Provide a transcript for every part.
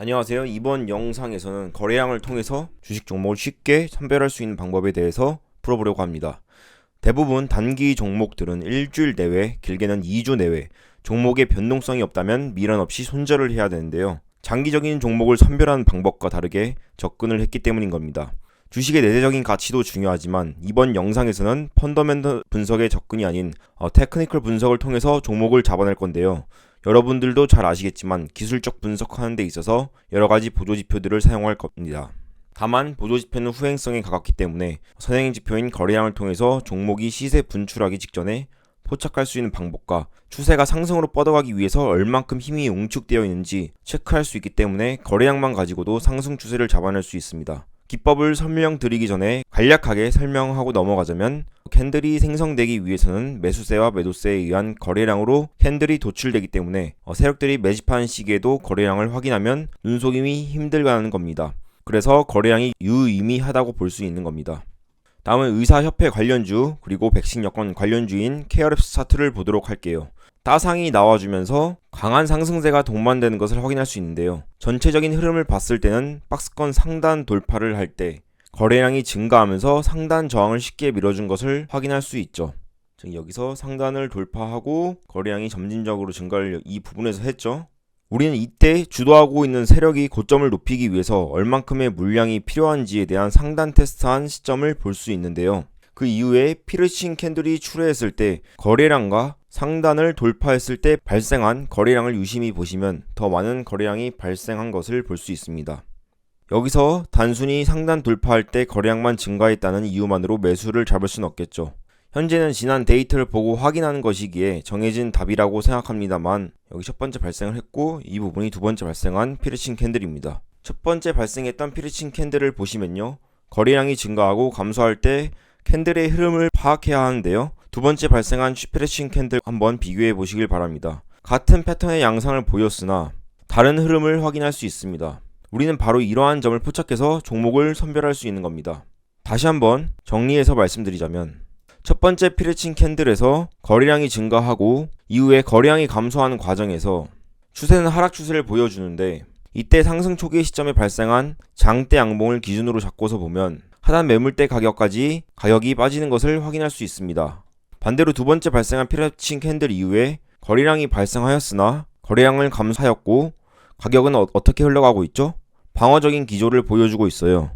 안녕하세요. 이번 영상에서는 거래량을 통해서 주식 종목을 쉽게 선별할 수 있는 방법에 대해서 풀어보려고 합니다. 대부분 단기 종목들은 일주일 내외, 길게는 2주 내외, 종목의 변동성이 없다면 미련 없이 손절을 해야 되는데요. 장기적인 종목을 선별하는 방법과 다르게 접근을 했기 때문인 겁니다. 주식의 내재적인 가치도 중요하지만 이번 영상에서는 펀더멘털 분석의 접근이 아닌 어, 테크니컬 분석을 통해서 종목을 잡아낼 건데요. 여러분들도 잘 아시겠지만 기술적 분석하는 데 있어서 여러 가지 보조 지표들을 사용할 겁니다. 다만 보조 지표는 후행성에 가깝기 때문에 선행 지표인 거래량을 통해서 종목이 시세 분출하기 직전에 포착할 수 있는 방법과 추세가 상승으로 뻗어가기 위해서 얼만큼 힘이 응축되어 있는지 체크할 수 있기 때문에 거래량만 가지고도 상승 추세를 잡아낼 수 있습니다. 기법을 설명드리기 전에 간략하게 설명하고 넘어가자면 캔들이 생성되기 위해서는 매수세와 매도세에 의한 거래량으로 캔들이 도출되기 때문에 어, 세력들이 매집하는 시기에도 거래량을 확인하면 눈속임이 힘들다는 겁니다. 그래서 거래량이 유의미하다고 볼 수 있는 겁니다. 다음은 의사협회 관련주 그리고 백신 여권 관련주인 케어랩스 차트를 보도록 할게요. 따상이 나와주면서 강한 상승세가 동반되는 것을 확인할 수 있는데요. 전체적인 흐름을 봤을 때는 박스권 상단 돌파를 할 때 거래량이 증가하면서 상단 저항을 쉽게 밀어준 것을 확인할 수 있죠. 즉 여기서 상단을 돌파하고 거래량이 점진적으로 증가를 이 부분에서 했죠. 우리는 이때 주도하고 있는 세력이 고점을 높이기 위해서 얼만큼의 물량이 필요한지에 대한 상단 테스트한 시점을 볼 수 있는데요. 그 이후에 피르싱 캔들이 출회했을 때 거래량과 상단을 돌파했을 때 발생한 거래량을 유심히 보시면 더 많은 거래량이 발생한 것을 볼 수 있습니다. 여기서 단순히 상단 돌파할 때 거래량만 증가했다는 이유만으로 매수를 잡을 수는 없겠죠. 현재는 지난 데이터를 보고 확인하는 것이기에 정해진 답이라고 생각합니다만 여기 첫 번째 발생을 했고 이 부분이 두 번째 발생한 피르칭 캔들입니다. 첫 번째 발생했던 피르칭 캔들을 보시면요. 거래량이 증가하고 감소할 때 캔들의 흐름을 파악해야 하는데요. 두 번째 발생한 피르칭 캔들 한번 비교해 보시길 바랍니다. 같은 패턴의 양상을 보였으나 다른 흐름을 확인할 수 있습니다. 우리는 바로 이러한 점을 포착해서 종목을 선별할 수 있는 겁니다. 다시 한번 정리해서 말씀드리자면 첫 번째 피르칭 캔들에서 거래량이 증가하고 이후에 거래량이 감소하는 과정에서 추세는 하락 추세를 보여주는데 이때 상승 초기 시점에 발생한 장대 양봉을 기준으로 잡고서 보면 하단 매물대 가격까지 가격이 빠지는 것을 확인할 수 있습니다. 반대로 두 번째 발생한 피르칭 캔들 이후에 거래량이 발생하였으나 거래량을 감소하였고 가격은 어, 떻게 흘러가고 있죠? 방어적인 기조를 보여주고 있어요.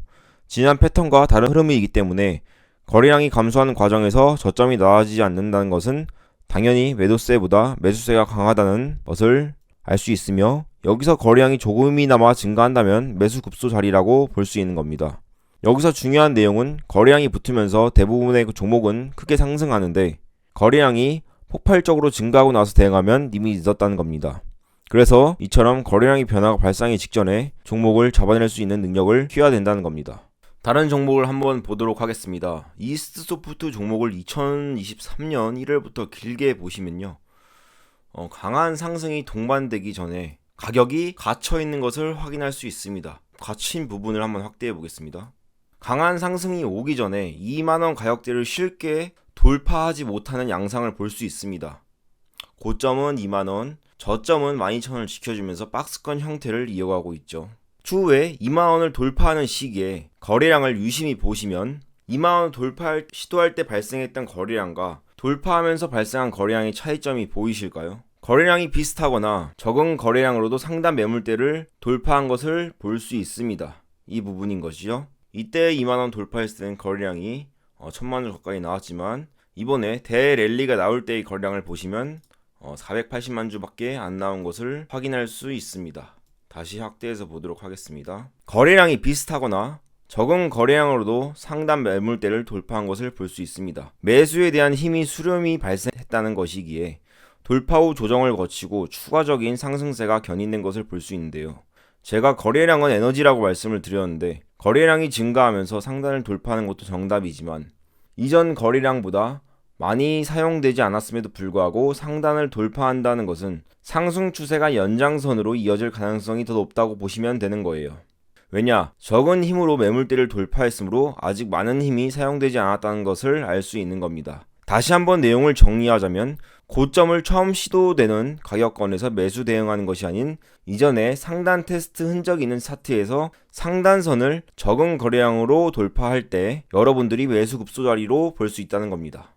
지난 패턴과 다른 흐름이기 때문에 거래량이 감소하는 과정에서 저점이 나아지지 않는다는 것은 당연히 매도세보다 매수세가 강하다는 것을 알 수 있으며 여기서 거래량이 조금이나마 증가한다면 매수 급소 자리라고 볼 수 있는 겁니다. 여기서 중요한 내용은 거래량이 붙으면서 대부분의 그 종목은 크게 상승하는데 거래량이 폭발적으로 증가하고 나서 대응하면 이미 늦었다는 겁니다. 그래서 이처럼 거래량의 변화가 발생하기 직전에 종목을 잡아낼 수 있는 능력을 키워야 된다는 겁니다. 다른 종목을 한번 보도록 하겠습니다. 이스트 소프트 종목을 2023년 1월부터 길게 보시면요. 어, 강한 상승이 동반되기 전에 가격이 갇혀 있는 것을 확인할 수 있습니다. 갇힌 부분을 한번 확대해 보겠습니다. 강한 상승이 오기 전에 2만원 가격대를 쉽게 돌파하지 못하는 양상을 볼 수 있습니다. 고점은 2만원, 저점은 12,000원을 지켜주면서 박스권 형태를 이어가고 있죠. 추후에 2만원을 돌파하는 시기에 거래량을 유심히 보시면 2만원 돌파할 시도할 때 발생했던 거래량과 돌파하면서 발생한 거래량의 차이점이 보이실까요? 거래량이 비슷하거나 적은 거래량으로도 상단 매물대를 돌파한 것을 볼 수 있습니다. 이 부분인 것이죠. 이때 2만원 돌파했을 때는 거래량이 어, 1000만원 가까이 나왔지만 이번에 대랠리가 나올 때의 거래량을 보시면 어, 480만 주밖에 안 나온 것을 확인할 수 있습니다. 다시 확대해서 보도록 하겠습니다. 거래량이 비슷하거나 적은 거래량으로도 상단 매물대를 돌파한 것을 볼 수 있습니다. 매수에 대한 힘이 수렴이 발생했다는 것이기에 돌파 후 조정을 거치고 추가적인 상승세가 견인된 것을 볼 수 있는데요. 제가 거래량은 에너지라고 말씀을 드렸는데 거래량이 증가하면서 상단을 돌파하는 것도 정답이지만 이전 거래량보다 많이 사용되지 않았음에도 불구하고 상단을 돌파한다는 것은 상승 추세가 연장선으로 이어질 가능성이 더 높다고 보시면 되는 거예요. 왜냐? 적은 힘으로 매물대를 돌파했으므로 아직 많은 힘이 사용되지 않았다는 것을 알 수 있는 겁니다. 다시 한번 내용을 정리하자면 고점을 처음 시도되는 가격권에서 매수 대응하는 것이 아닌 이전에 상단 테스트 흔적이 있는 차트에서 상단선을 적은 거래량으로 돌파할 때 여러분들이 매수 급소 자리로 볼 수 있다는 겁니다.